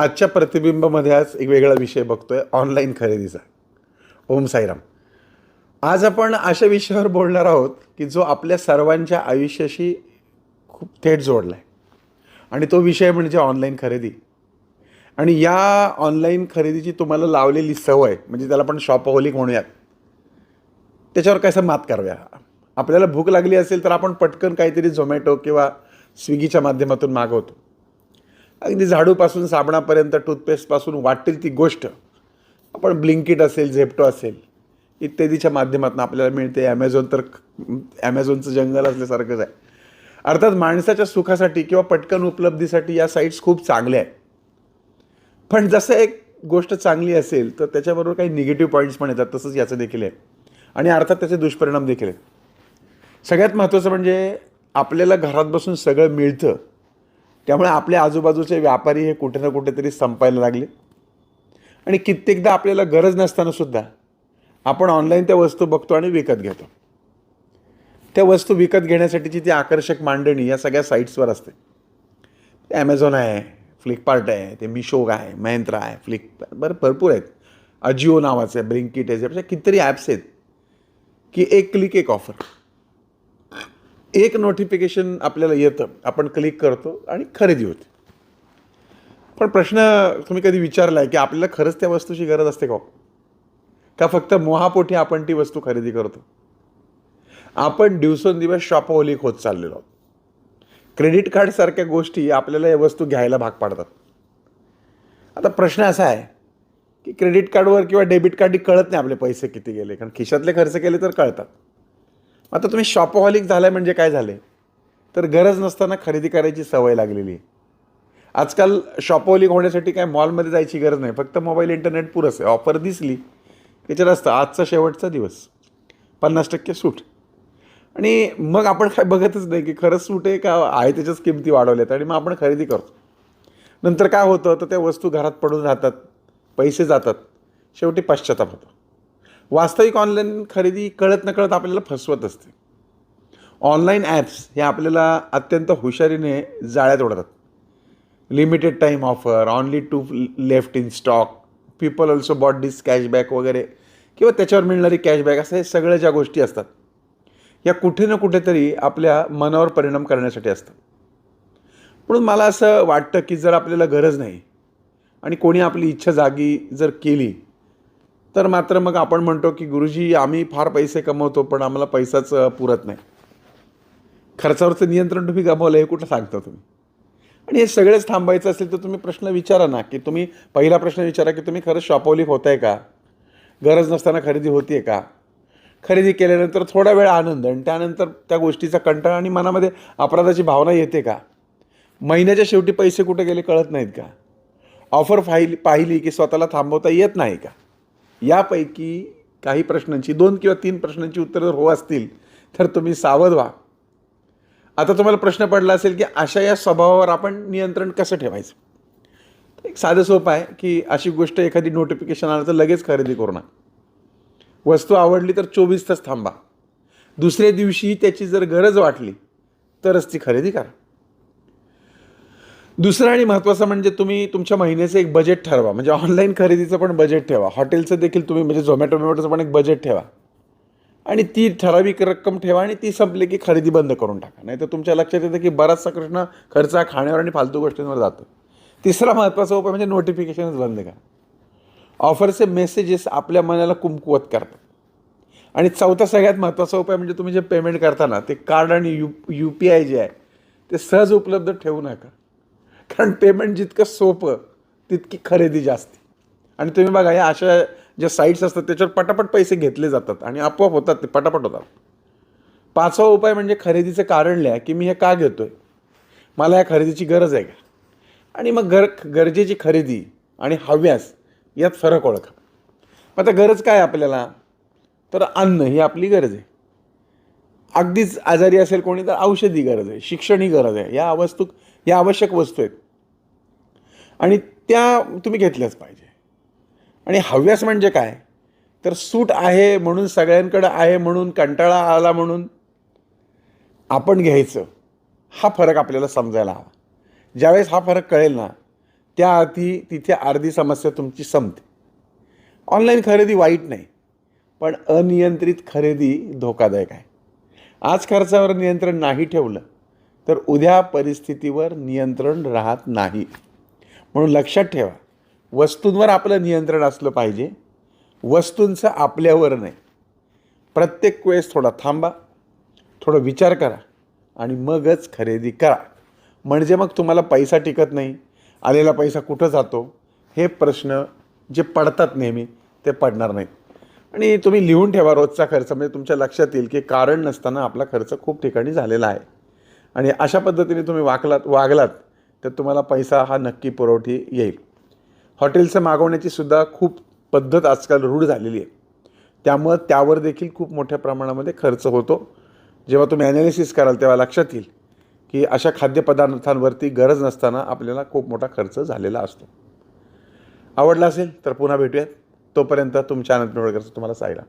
आजच्या प्रतिबिंबमध्ये आज एक वेगळा विषय बघतोय ऑनलाईन खरेदीचा. ओम साईराम. आज आपण अशा विषयावर बोलणार आहोत की जो आपल्या सर्वांच्या आयुष्याशी खूप थेट जोडला आहे आणि तो विषय म्हणजे ऑनलाईन खरेदी. आणि या ऑनलाईन खरेदीची तुम्हाला लावलेली सवय म्हणजे त्याला आपण शॉपहोलिक म्हणूयात त्याच्यावर कसं मात करूया आपल्याला भूक लागली असेल तर आपण पटकन काहीतरी झोमॅटो किंवा स्विगीच्या माध्यमातून मागवतो. अगदी झाडूपासून साबणापर्यंत टूथपेस्टपासून वाटेल ती गोष्ट. आपण ब्लिंकिट असेल झेप्टो असेल इत्यादीच्या माध्यमातून आपल्याला मिळते. ॲमेझॉन तर ॲमेझॉनचं जंगल असल्यासारखंच आहे. अर्थात माणसाच्या सुखासाठी किंवा पटकन उपलब्धीसाठी या साईट्स खूप चांगल्या आहेत. पण जसं एक गोष्ट चांगली असेल तर त्याच्याबरोबर काही निगेटिव्ह पॉईंट्स पण येतात. तसंच याचं देखील आहे. आणि अर्थात त्याचे दुष्परिणाम देखील आहेत. सगळ्यात महत्त्वाचं म्हणजे आपल्याला घरात बसून सगळं मिळतं. त्यामुळे आपल्या आजूबाजूचे व्यापारी हे कुठे ना कुठेतरी संपायला लागले. आणि कित्येकदा आपल्याला गरज नसताना सुद्धा आपण ऑनलाईन त्या वस्तू बघतो आणि विकत घेतो. त्या वस्तू विकत घेण्यासाठीची ती आकर्षक मांडणी या सगळ्या साईट्सवर असते. ते ॲमेझॉन आहे फ्लिपकार्ट आहे ते मिशो आहे महिंद्रा आहे फ्लिक बरं भरपूर आहेत. अजिओ नावाचं आहे ब्लिंकिट आहे अशा कितीतरी ॲप्स आहेत की एक क्लिक एक ऑफर एक नोटिफिकेशन आपल्याला येतं. आपण क्लिक करतो आणि खरेदी होते. पण प्रश्न तुम्ही कधी विचारला आहे की आपल्याला खरंच त्या वस्तूची गरज असते का हो? का फक्त मोहापोटी आपण ती वस्तू खरेदी करतो? आपण दिवसेंदिवस शॉपहोलिक होत चाललेलो आहोत. क्रेडिट कार्डसारख्या गोष्टी आपल्याला या वस्तू घ्यायला भाग पाडतात. आता प्रश्न असा आहे की क्रेडिट कार्डवर किंवा डेबिट कार्डनी कळत नाही आपले पैसे किती गेले. कारण खिशातले खर्च केले तर कळतात. आता तुम्ही शॉपहॉलिक झालाय म्हणजे काय झाले तर गरज नसताना खरेदी करायची सवय लागलेली आहे. आजकाल शॉपहॉलिक होण्यासाठी काय मॉलमध्ये जायची गरज नाही. फक्त मोबाईल इंटरनेट पुरस आहे. ऑफर दिसली त्याच्यात असतं आजचा शेवटचा दिवस. पन्नास टक्के सूट. आणि मग आपण काय बघतच नाही की खरंच सूट आहे का आहे त्याच्याच किमती वाढवल्यात आणि मग आपण खरेदी करतो. नंतर काय होतं? तर त्या वस्तू घरात पडून राहतात पैसे जातात. शेवटी पश्चाताप होतो. वास्तविक ऑनलाईन खरेदी कळत नकळत आपल्याला फसवत असते. ऑनलाईन ॲप्स हे आपल्याला अत्यंत हुशारीने जाळ्यात ओढतात. Limited time offer only two left in stock people also bought this cashback वगैरे. किंवा त्याच्यावर मिळणारी कॅशबॅक असं हे सगळ्या ज्या गोष्टी असतात या कुठे ना कुठेतरी आपल्या मनावर परिणाम करण्यासाठी असतात. म्हणून मला असं वाटतं की जर आपल्याला गरज नाही आणि कोणी आपली इच्छा जागी जर केली तर मात्र मग आपण म्हणतो की गुरुजी आम्ही फार पैसे कमवतो पण आम्हाला पैसाच पुरत नाही. खर्चावरचं नियंत्रण तुम्ही गमावलं हे कुठं सांगता तुम्ही? आणि हे सगळेच थांबायचं असेल तर तुम्ही प्रश्न विचारा ना की तुम्ही पहिला प्रश्न विचारा की तुम्ही खरंच शॉपवली होत आहे का? गरज नसताना खरेदी होती का? खरेदी केल्यानंतर थोडा वेळ आनंद आणि त्यानंतर त्या गोष्टीचा कंटाळा आणि मनामध्ये अपराधाची भावना येते का? महिन्याच्या शेवटी पैसे कुठे गेले कळत नाहीत का? ऑफर पाहिली पाहिली की स्वतःला थांबवता येत नाही का? यापैकी काही प्रश्नांची दोन किंवा तीन प्रश्नांची उत्तरं जर हो असतील तर तुम्ही सावध व्हा. आता तुम्हाला प्रश्न पडला असेल की अशा या स्वभावावर आपण नियंत्रण कसं ठेवायचं? तर एक साधं सोपं आहे की अशी गोष्ट एखादी नोटिफिकेशन आलं तर लगेच खरेदी करू नका. वस्तू आवडली तर चोवीस तास थांबा. दुसऱ्या दिवशी त्याची जर गरज वाटली तरच ती खरेदी करा. दुसरं आणि महत्त्वाचं म्हणजे तुम्ही तुमच्या महिन्याचं एक बजेट ठरवा. म्हणजे ऑनलाईन खरेदीचं पण बजेट ठेवा. हॉटेलचं देखील तुम्ही म्हणजे झोमॅटो बिमॅटोचं पण एक बजेट ठेवा. आणि ती ठराविक रक्कम ठेवा आणि ती संपली की खरेदी बंद करून टाका. नाही तर तुमच्या लक्षात येतं की बराचसा कृष्ण खर्च हा खाण्यावर आणि फालतू गोष्टींवर जातो. तिसरा महत्त्वाचा उपाय म्हणजे नोटिफिकेशनच बंद करा. ऑफरचे मेसेजेस आपल्या मनाला कुमकुवत करतात. आणि चौथा सगळ्यात महत्त्वाचा उपाय म्हणजे तुम्ही जे पेमेंट करताना ते कार्ड आणि यू यू पी आय जे आहे ते सहज उपलब्ध ठेवू नका. कारण पेमेंट जितकं सोपं तितकी खरेदी जास्ती. आणि तुम्ही बघा या अशा ज्या साईट्स असतात त्याच्यावर पटापट पैसे घेतले जातात आणि आपोआप होतात ते पटापट होतात. पाचवा उपाय म्हणजे खरेदीचं कारण लिहा की मी हे का घेतो आहे मला या खरेदीची गरज आहे का? आणि मग गर गरजेची खरेदी आणि हव्यास यात फरक ओळखा. मग आता गरज काय आहे आपल्याला? तर अन्न ही आपली गरज आहे. अगदीच आजारी असेल कोणी तर औषधी गरज आहे शिक्षण ही गरज आहे. या वस्तू या आवश्यक वस्तू आहेत. आणि त्या तुम्ही घेतल्याच पाहिजे. आणि हव्यास म्हणजे काय? तर सूट आहे म्हणून सगळ्यांकडं आहे म्हणून कंटाळा आला म्हणून आपण घ्यायचं. हा फरक आपल्याला समजायला हवा. ज्यावेळेस हा फरक कळेल ना त्या त्याआधी तिथे अर्धी समस्या तुमची संपते. ऑनलाईन खरेदी वाईट नाही पण अनियंत्रित खरेदी धोकादायक आहे. आज खर्चावर नियंत्रण नाही ठेवलं तर उद्या परिस्थितीवर नियंत्रण राहत नाही. म्हणून लक्षात ठेवा. वस्तूंवर आपलं नियंत्रण असलं पाहिजे. वस्तूंचं आपल्यावर नाही. प्रत्येक वेळेस थोडा थांबा. थोडा विचार करा. आणि मगच खरेदी करा. म्हणजे मग तुम्हाला पैसा टिकत नाही. आलेला पैसा कुठं जातो? हे प्रश्न जे पडतात नेहमी ते पडणार नाहीत. आणि तुम्ही लिहून ठेवा रोजचा खर्च. म्हणजे तुमच्या लक्षात येईल की कारण नसताना आपला खर्च खूप ठिकाणी झालेला आहे. आणि अशा पद्धतीने तुम्ही वागलात वागलात तर तुम्हाला पैसा हा नक्की पुरवठी येईल. हॉटेलचं मागवण्याची सुद्धा खूप पद्धत आजकाल रूढ झालेली आहे. त्यामुळं त्यावर देखील खूप मोठ्या प्रमाणामध्ये खर्च होतो. जेव्हा तुम्ही ॲनालिसिस कराल तेव्हा लक्षात येईल की अशा खाद्यपदार्थांवरती गरज नसताना आपल्याला खूप मोठा खर्च झालेला असतो. आवडला असेल तर पुन्हा भेटूयात. तोपर्यंत तुमच्या आनंद पिंपळकरचं तुम्हाला सायला